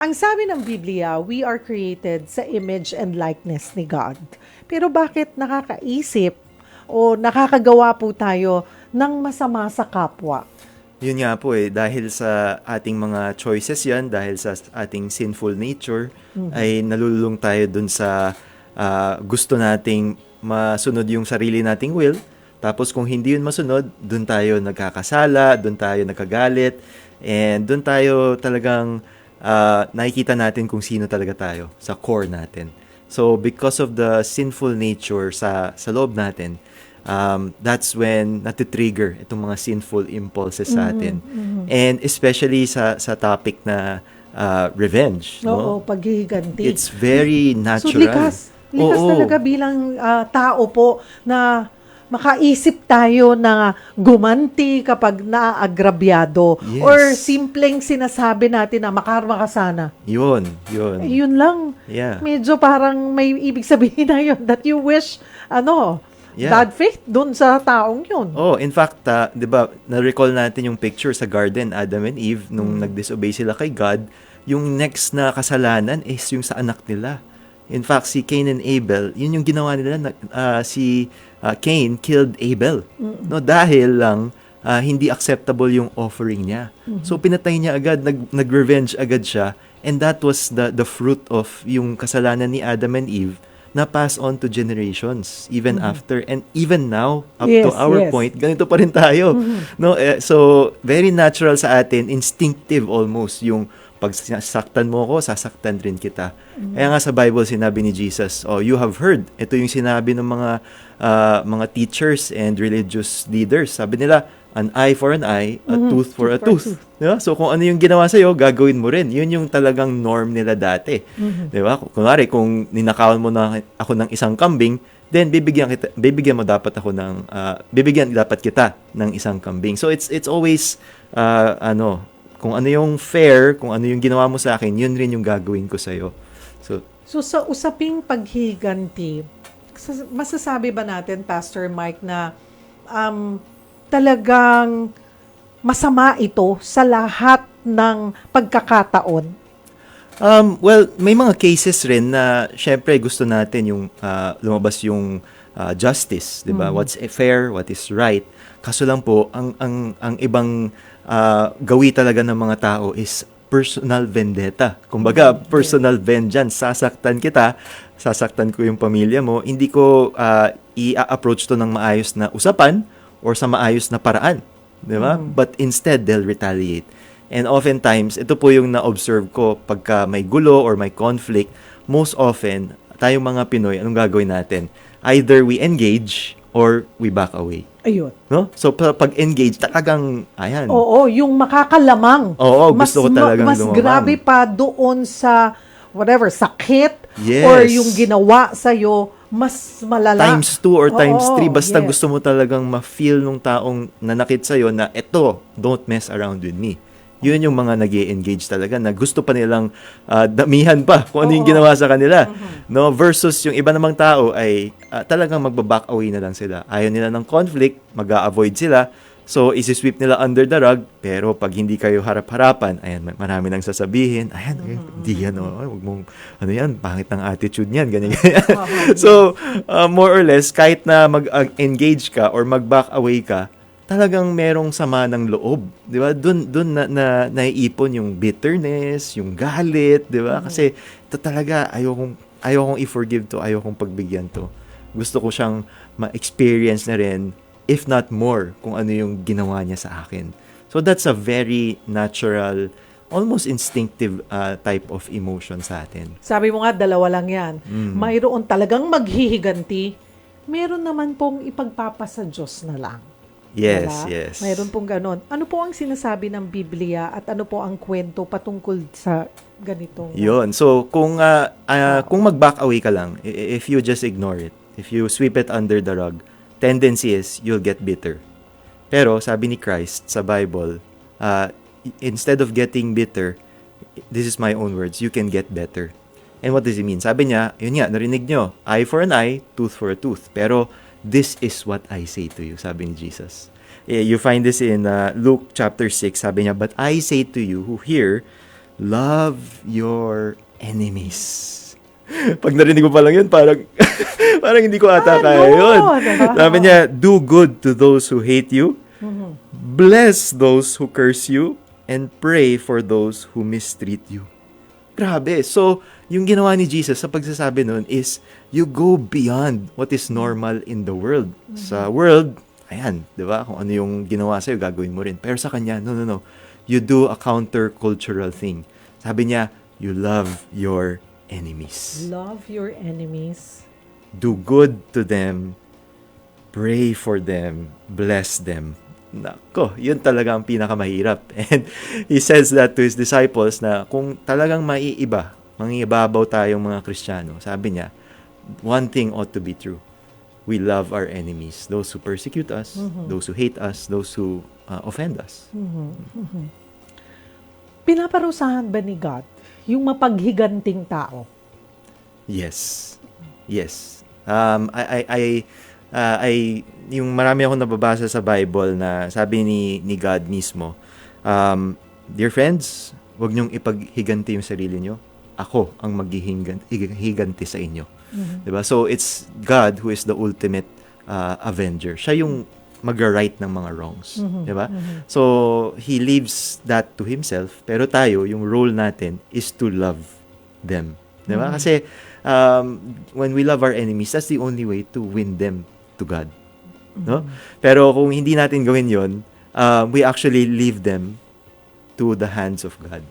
Ang sabi ng Biblia, we are created sa image and likeness ni God. Pero bakit nakakaisip o nakakagawa po tayo ng masama sa kapwa? Yun nga po eh, dahil sa ating mga choices yan, dahil sa ating sinful nature, ay nalululong tayo dun sa ah, gusto nating masunod yung sarili nating will. Tapos kung hindi yun masunod, dun tayo nagkakasala, dun tayo nagkagalit, and dun tayo talagang ah, nakikita natin kung sino talaga tayo sa core natin. So because of the sinful nature sa sa loob natin, um, that's when natitrigger itong mga sinful impulses sa atin. And especially sa sa topic na uh, revenge, Oo, no? paghihiganti. It's very so natural. likas. Likas Oo. talaga bilang ah, tao po na makaisip tayo na gumanti kapag naagrabyado Yes. or simpleng sinasabi natin na makarma ka sana. Yun, yun. Eh, yun lang. Yeah. Medyo parang may ibig sabihin na yun that you wish, ano, Yeah. bad faith dun sa taong yun. Oh, in fact, ah, 'di ba, na-recall natin yung picture sa garden Adam and Eve nung Mm. nag-disobey sila kay God, yung next na kasalanan is yung sa anak nila. In fact, si Cain and Abel, yun yung ginawa nila na, ah, si ah, Cain killed Abel. No, dahil lang ah, hindi acceptable yung offering niya. So pinatay niya agad, nag nag-revenge agad siya, and that was the the fruit of yung kasalanan ni Adam and Eve na pass on to generations even after and even now up Yes, to our yes. point ganito pa rin tayo no Eh, so very natural sa atin instinctive almost yung pag saktan mo ako sasaktan rin kita kaya nga sa Bible sinabi ni Jesus oh you have heard ito yung sinabi ng mga ah, mga teachers and religious leaders sabi nila an eye for an eye a tooth for a Tooth for tooth Di ba? So kung ano yung ginawa sa'yo, gagawin mo rin. Yun yung talagang norm nila dati. Di ba? Kunwari, kung ninakawan mo na ako ng isang kambing, then bibigyan kita bibigyan mo dapat ako ng ah, bibigyan dapat kita ng isang kambing. So it's it's always ah, ano, kung ano yung fair, kung ano yung ginawa mo sa akin, yun rin yung gagawin ko sa So So sa usaping paghiganti, sa- masasabi ba natin, Pastor Mike, na um, talagang masama ito sa lahat ng pagkakataon? Um, well, may mga cases rin na syempre gusto natin yung ah, lumabas yung ah, justice, 'di ba? What's fair, what is right. Kaso lang po, ang ang ang ibang ah, gawi talaga ng mga tao is personal vendetta. Kumbaga, personal vengeance. Sasaktan kita, sasaktan ko yung pamilya mo. Hindi ko ah, i-approach to ng maayos na usapan or sa maayos na paraan. Di ba? But instead, they'll retaliate. And oftentimes, ito po yung na-observe ko pagka may gulo or may conflict, most often, tayong mga Pinoy, anong gagawin natin? Either we engage or we back away. Ayun. No? So, pa- pag-engage, talagang, ayan. Oo, yung makakalamang. Oo, gusto ko ma- talagang Mas lumamang. grabe pa doon sa whatever, sakit Yes. or yung ginawa sa'yo, mas malala. Times two or times Oo, three, basta yes. gusto mo talagang ma-feel nung taong nanakit sa'yo na eto, don't mess around with me. Yun yung mga nag engage talaga na gusto pa nilang ah, damihan pa kung ano yung ginawa sa kanila. Mm-hmm. No? Versus yung iba namang tao ay ah, talagang magbaback away na lang sila. Ayaw nila ng conflict, mag-a-avoid sila. So, isi-sweep nila under the rug. Pero pag hindi kayo harap-harapan, ayan, ma- marami nang sasabihin. Ayan, eh, di yan, oh, ay, wag mong, ano yan, pangit ng attitude niyan, ganyan, ganyan. so, uh, more or less, kahit na mag-engage ka or mag-back away ka, talagang merong sama ng loob, 'di ba? Doon doon na, na naiipon yung bitterness, yung galit, 'di ba? Kasi ito talaga ayokong ayokong i-forgive to, ayokong pagbigyan to. Gusto ko siyang ma-experience na rin if not more kung ano yung ginawa niya sa akin. So that's a very natural almost instinctive uh, type of emotion sa atin. Sabi mo nga, dalawa lang yan. Mm. Mayroon talagang maghihiganti. Meron naman pong ipagpapasa Diyos na lang. Yes, Wala? yes. Mayroon pong ganon. Ano po ang sinasabi ng Biblia at ano po ang kwento patungkol sa ganitong... Yun. So, kung ah, ah, kung mag-back away ka lang, if you just ignore it, if you sweep it under the rug, tendency is you'll get bitter. Pero, sabi ni Christ sa Bible, i- instead of getting bitter, this is my own words, you can get better. And what does it mean? Sabi niya, yun nga, narinig nyo, eye for an eye, tooth for a tooth. Pero, this is what I say to you, sabi ni Jesus. You find this in ah, Luke chapter 6, sabi niya, But I say to you who hear, love your enemies. Pag narinig ko pa lang yun, parang, parang hindi ko ata Ano? kaya yun. Diba? Sabi niya, do good to those who hate you, Mhm. bless those who curse you, and pray for those who mistreat you. Grabe. So, yung ginawa ni Jesus sa pagsasabi nun is, you go beyond what is normal in the world. Sa world, ayan, di ba? Kung ano yung ginawa sa'yo, gagawin mo rin. Pero sa kanya, no, no, no. You do a counter-cultural thing. Sabi niya, you love your enemies. Love your enemies. Do good to them, pray for them, bless them. Nako, yun talaga ang pinakamahirap. And he says that to his disciples na kung talagang maiiba, mangibabaw tayong mga Kristiyano, sabi niya, one thing ought to be true. We love our enemies, those who persecute us, those who hate us, those who uh, offend us. Pinaparusahan ba ni God yung mapaghiganting tao? Yes. Yes. Um, I, I, I, uh, I, yung marami akong nababasa sa Bible na sabi ni, ni God mismo, um, Dear friends, huwag niyong ipaghiganti yung sarili niyo. Ako ang maghihiganti sa inyo. Diba? So, it's God who is the ultimate uh, avenger. Siya yung mag-right ng mga wrongs. Diba? So, He leaves that to Himself. Pero tayo, yung role natin is to love them. Diba? Kasi, um, when we love our enemies, that's the only way to win them to God. No? Pero kung hindi natin gawin yon, uh, we actually leave them to the hands of God.